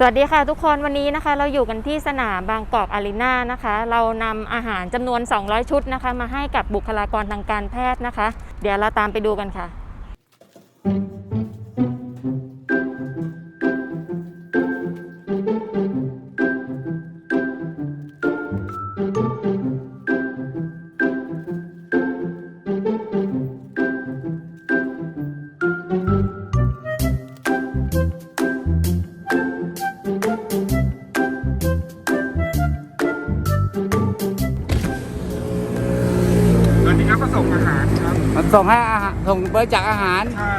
สวัสดีค่ะทุกคนวันนี้นะคะเราอยู่กันที่สนามบางกอกอารีนานะคะ เรานำอาหารจำนวน 200 ชุดนะคะ มาให้กับบุคลากรทางการแพทย์นะคะ เดี๋ยวเราตามไปดูกันค่ะ ส่งให้อาหารส่งบริจาคอาหาร ใช่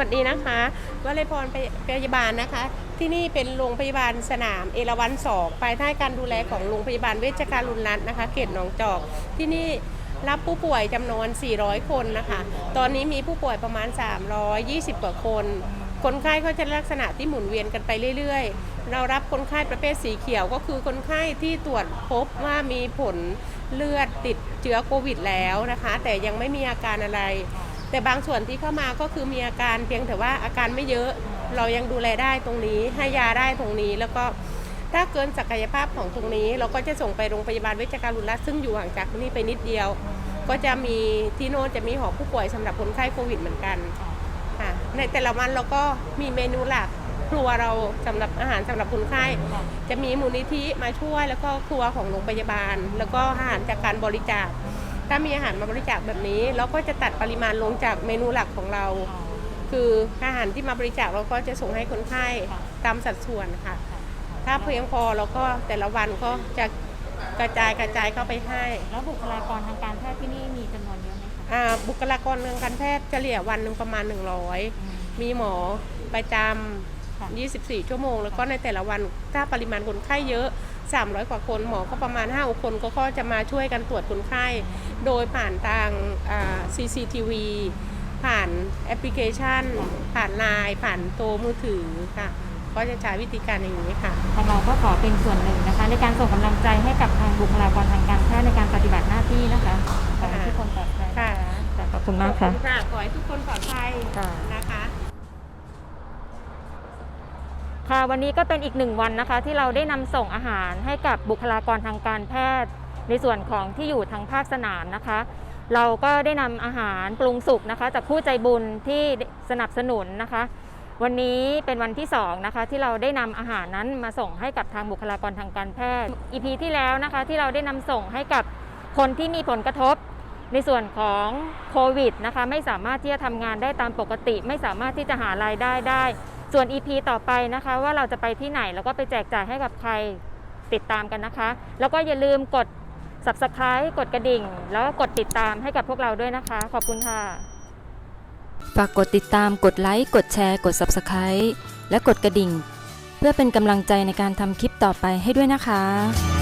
วัสดีนะคะวลัยพรพยาบาลนะคะ ที่นี่เป็นโรงพยาบาลสนามเอราวันสองภายใต้การดูแลของโรงพยาบาลเวชการุณรัตน์นะคะ เขตหนองจอก ที่นี่รับผู้ป่วยจำนวน 400 คนนะคะ ตอนนี้มีผู้ป่วยประมาณ 320 กว่าคน คนไข้ก็จะลักษณะที่หมุนเวียนกันไปเรื่อยๆ เรารับคนไข้ประเภทสีเขียวก็คือคนไข้ที่ตรวจพบว่ามีผลเลือดติดเชื้อโควิดแล้วนะคะ แต่ยังไม่มีอาการอะไร แต่บางส่วนที่เข้ามาก็คือมีอาการเพียงแต่ว่าอาการไม่เยอะ เรายังดูแลได้ตรงนี้ให้ยาได้ตรงนี้แล้วก็ถ้าเกินศักยภาพของตรงนี้ เราก็จะส่งไปโรงพยาบาลเวชการุณรัตน์ซึ่งอยู่ห่างจากที่นี่ไปนิดเดียว ก็จะมีที่โน่นจะมีหอผู้ป่วยสำหรับคนไข้โควิดเหมือนกันค่ะในแต่ละวันเราก็มีเมนูหลักครัวเราสำหรับอาหารสำหรับคนไข้จะมีมูลนิธิมาช่วยแล้วก็ครัวของโรงพยาบาล แล้วก็อาหารจากการบริจาค ถ้ามีอาหารมาบริจาคแบบนี้ เราก็จะตัดปริมาณลงจากเมนูหลักของเรา คืออาหารที่มาบริจาคเราก็จะส่งให้คนไข้ตามสัดส่วนค่ะ ถ้าเพียงพอเราก็แต่ละวันก็จะกระจายกระจายเข้าไปให้ แล้วบุคลากรทางการแพทย์ที่นี่มีจำนวนเยอะไหมคะอ่าบุคลากรทางการแพทย์เฉลี่ยวันหนึ่งประมาณ 100 มีหมอประจค่ะำ24 ชั่วโมง แล้วก็ในแต่ละวันถ้าปริมาณคนไข้เยอะ 300 กว่าคนหมอก็ประมาณ5 6คนก็ก็จะมาช่วยกันตรวจคนไข้ โดยผ่านทางอ่า CCTV ผ่านแอปพลิเคชัน ผ่านไลน์ผ่านโทรมือถือค่ะ ก็จะใช้วิธีการอย่างนี้ค่ะทางเราก็ขอเป็นส่วนหนึ่งนะคะ ในการส่งกำลังใจให้กับทางบุคลากรทางการแพทย์ในการปฏิบัติหน้าที่นะคะขอให้ทุกคนปลอดภัยค่ะค่ะขอบคุณขมาอกบค่ะคุณค่ะขอให้ทุกคนปลอดภัยค่ะ นะ ค่ะวันนี้ก็เป็นอีกหนึ่งวันนะคะ ที่เราได้นำส่งอาหารให้กับบุคลากรทางการแพทย์ ในส่วนของที่อยู่ทางภาคสนามนะคะ เราก็ได้นำอาหารปรุงสุกนะคะ จากผู้ใจบุญที่สนับสนุนนะคะ วันนี้เป็นวันที่2นะคะที่เราได้นำอาหารนั้นมาส่งให้กับทางบุคลากรทางการแพทย์ EP ที่แล้วนะคะที่เราได้นำส่งให้กับคนที่มีผลกระทบ ในส่วนของโควิดนะคะไม่สามารถที่จะทำงานได้ตามปกติ ไม่สามารถที่จะหารายได้ได้ ส่วน EP ต่อไปนะคะ ว่าเราจะไปที่ไหนแล้วก็ไปแจกจ่ายให้กับใครติดตามกันนะคะ แล้วก็อย่าลืมกด subscribe กดกระดิ่ง แล้วก็กดติดตามให้กับพวกเราด้วยนะคะ ขอบคุณค่ะ ฝากกดติดตามกดไลค์ กดแชร์ กด Subscribe และกดกระดิ่ง เพื่อเป็นกำลังใจในการทำคลิปต่อไปให้ด้วยนะคะ